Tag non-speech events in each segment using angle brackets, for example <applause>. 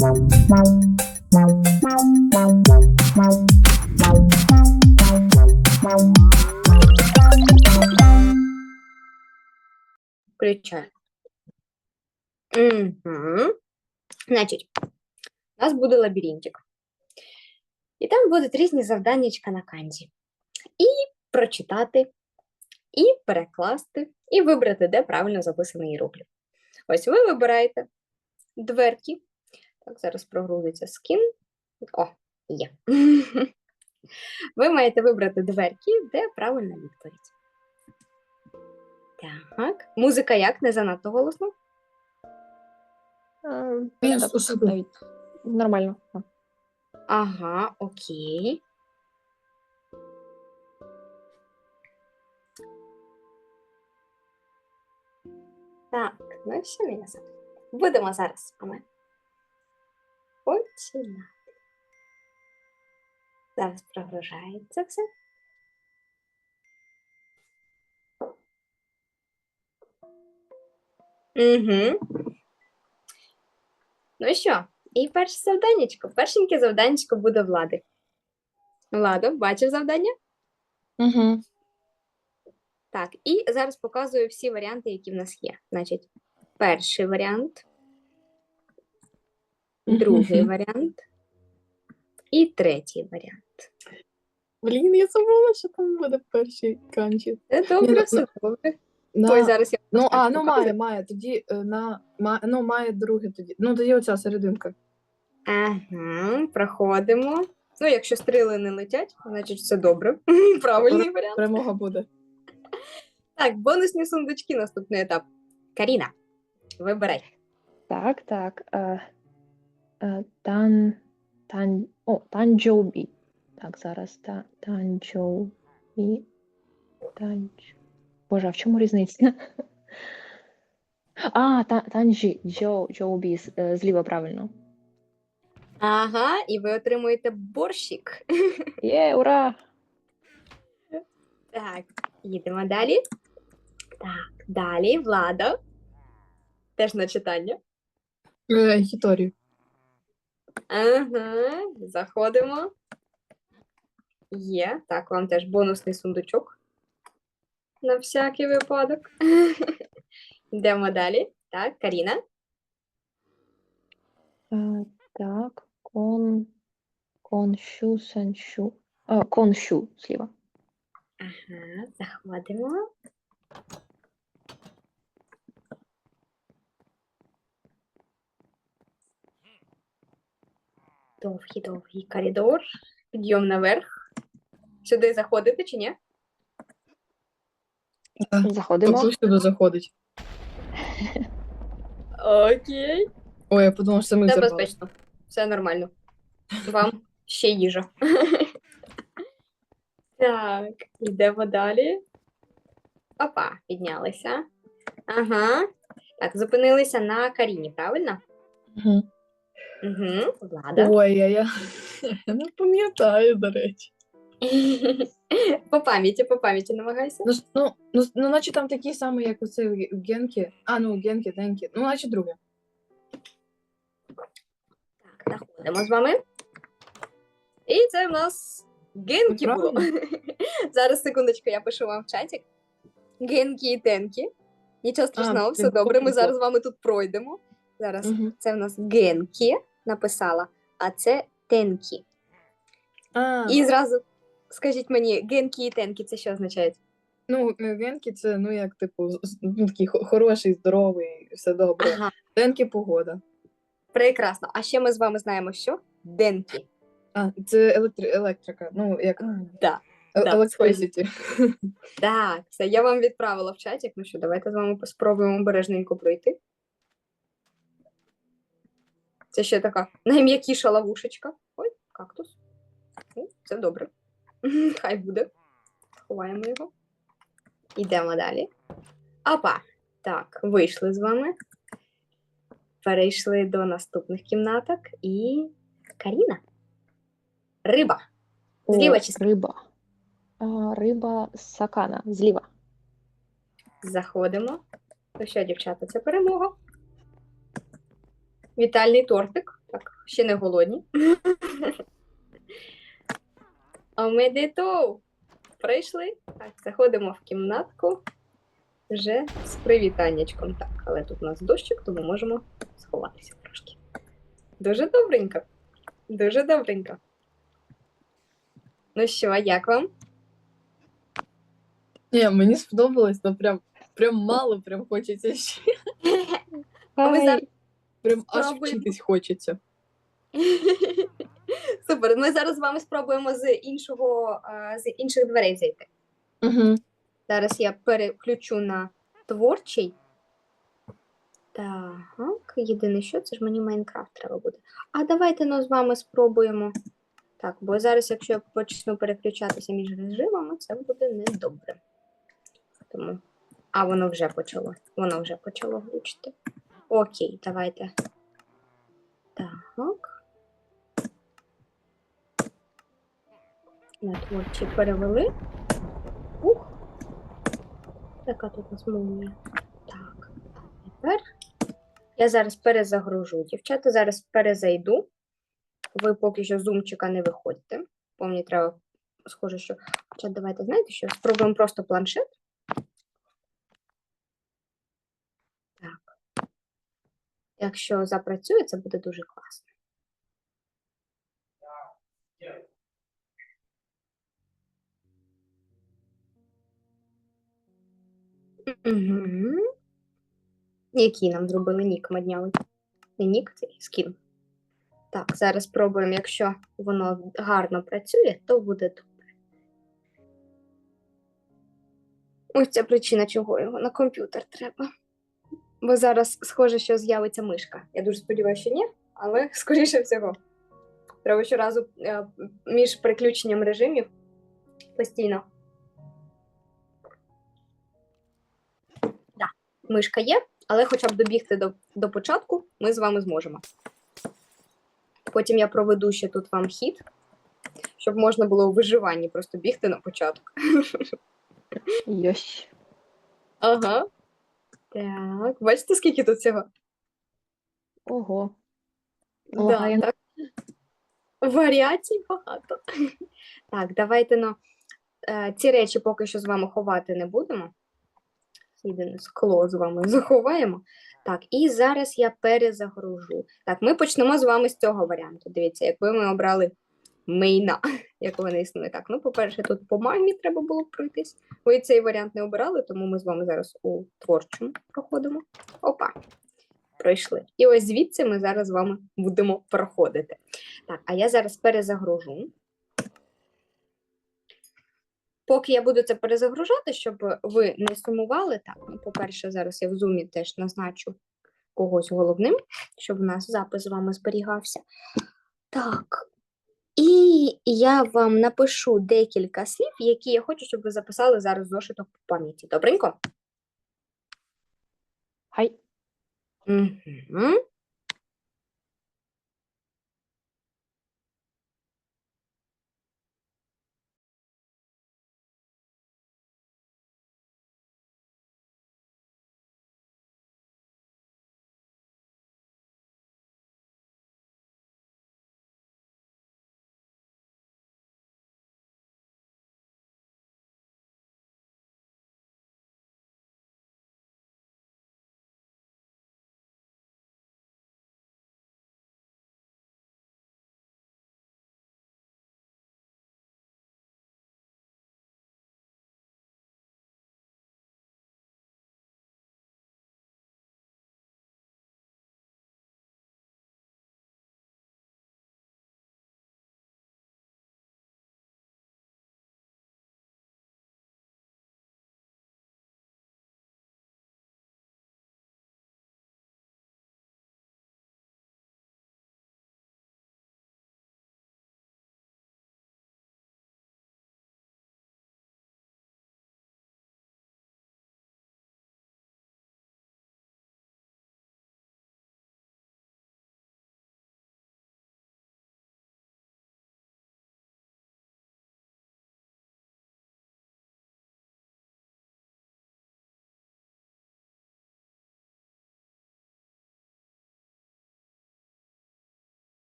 Включаю. Угу. Значить, у нас буде лабіринтик. І там будуть різні завданнячка на канді. І прочитати, і перекласти, і вибрати, де правильно записаний іерогліф. Ось ви вибираєте дверки. Так, зараз прогрузиться скін. О, є. <laughs> Ви маєте вибрати дверки, де правильна відповідь. Так. Музика як? Не занадто голосно? Е, навіть Нормально. так. Ага, окей. Так, ну що мене Будемо зараз вами починати. Зараз прогружається все. Угу. Ну що, і перше завданнячко. Першеньке завданнячко буде влади. Владо, бачиш завдання? Угу. Так, і зараз показую всі варіанти, які в нас є. Значить, перший варіант, другий варіант і третій варіант. Блін, я забула, що там буде в першій канчі. Добре, ну, все добре. На... Ой, зараз я Ну, а, ну має, має. Тоді е, на ма... ну, має друге тоді. Ну, тоді оця серединка. Ага, проходимо. Ну, якщо стріли не летять, значить все добре. <laughs> Правильний варіант. Перемога буде. Так, бонусні сундучки, наступний етап. Каріна, вибирай. Так, так. Е, е, тан, тан, о, танджоубі. Так, зараз. Та, танджоубі. Танж... Боже, а в чому різниця? <laughs> А, та, танжі, джо, джоубі, з- е, зліва правильно. Ага, і ви отримуєте борщик. <laughs> Є, ура! Так, їдемо далі. Так, далі Влада. Теж на читання. Е, Хіторію. Ага, заходимо. Є. Так, вам теж бонусний сундучок. На всякий випадок. <laughs> Йдемо далі. Так, Каріна. Е, так, кон, коншу, сеншу. Е, коншу, зліва. Ага, заходимо. Довгий, довгий коридор. Підйом наверх. Сюди заходити чи ні? Заходимо. Сюди заходить? Окей. Ой, я подумала, що це ми Все забрали. безпечно. Все нормально. Вам ще їжа. <laughs> Так, йдемо далі. Опа, піднялися. Ага. Так, зупинилися на Каріні, правильно? Мгм. Угу. Влада. Ой, я, я, я <laughs> не пам'ятаю, до речі. По пам'яті, по пам'яті намагайся. Ну, ну, ну, ну, наче там такі самі, як оце в Ге- в Генкі. А, ну, Генкі, Денкі. Ну, наче друге. Так, заходимо з вами. І це в нас генкі Ну, було. <laughs> Зараз, секундочку, я пишу вам в чаті. Генкі і тенкі. Нічого страшного, все добре. Ми зараз з вами тут пройдемо. Зараз Угу. це в нас генкі написала, а це тенкі. А, І зразу скажіть мені, генкі і тенкі це що означає? ну, е, Генкі це, ну, як, типу, ну, такий хо- хороший, здоровий, все добре. Ага, Денкі погода. прекрасно. А ще ми з вами знаємо, що денкі. А, це електри... електрика. Ну, як Да. е- electricity. Так, все, я вам відправила в чаті. Ну що, давайте з вами спробуємо обережненько пройти. Це ще така найм'якіша ловушечка. Ой, кактус. Ну, це добре. <laughs> Хай буде. Ховаємо його. Йдемо далі. Опа. Так, вийшли з вами. Перейшли до наступних кімнаток і. Каріна. Риба. Зліва О, чи с- риба. А, риба сакана, зліва. Заходимо. Ну що, дівчата, це перемога. Вітальний тортик. Так, ще не голодні. А ми де прийшли. Так, заходимо в кімнатку вже з привітаннячком. Так, але тут у нас дощик, тому можемо сховатися трошки. Дуже добренько. Дуже добренько. Ну що, як вам? Ні, мені сподобалось, ну прям, прям мало, прям хочеться ще. А Ай, зараз Прям аж вчитись хочеться. <laughs> Супер. Ми зараз з вами спробуємо з іншого е, з інших дверей зайти. Угу. Зараз я переключу на творчий. Так, єдине що, це ж мені Майнкрафт треба буде. А давайте ну, з вами спробуємо. Так, бо зараз, якщо я почну переключатися між режимами, це буде недобре. Тому. А воно вже почало. Воно вже почало глючити. Окей, давайте. Так. На творчий перевели. Ух. Така тут у нас молнія. Так, тепер я зараз перезагружу. Дівчата, зараз перезайду. Ви поки що з зумчика не виходьте. Бо мені треба, схоже, що. Хоча давайте, знаєте що? Спробуємо просто планшет. Якщо запрацює, це буде дуже класно. Угу. Який нам зробили нік маднявий? Не нік, це скін. Так, зараз спробуємо, якщо воно гарно працює, то буде добре. Ось ця причина, чого його на комп'ютер треба. Бо зараз схоже, що з'явиться мишка. Я дуже сподіваюся, що ні, але <laughs> скоріше всього. Треба щоразу е, між переключенням режимів постійно. Да, мишка є, але хоча б добігти до, до початку ми з вами зможемо. Потім я проведу ще тут вам хід, щоб можна було у виживанні просто бігти на початок. <laughs> Йось. Ага. Так, бачите, скільки тут всього? Ого. Да, так. Варіацій багато. <laughs> Так, давайте ну, е, ці речі поки що з вами ховати не будемо. Єдине скло з вами <laughs> заховаємо. Так, і зараз я перезагружу. Так, ми почнемо з вами з цього варіанту. Дивіться, якби ми обрали мейна, <laughs> якого не існує. Так, ну, по-перше, тут по магмі треба було пройтись. Ви цей варіант не обирали, тому ми з вами зараз у творчому проходимо. Опа, пройшли. І ось звідси ми зараз з вами будемо проходити. Так, а я зараз перезагружу. Поки я буду це перезагружати, щоб ви не сумували, так, ну, по-перше, зараз я в зумі теж назначу когось головним, щоб у нас запис з вами зберігався. Так. І я вам напишу декілька слів, які я хочу, щоб ви записали зараз зошиток по пам'яті. Добренько? Хай. Угу.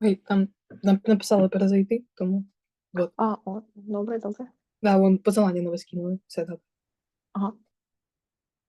Ой, там нап- написали перезайти, тому. А, о, добре, добре. Да, вон посилання нове скинули. Все добре. Ага.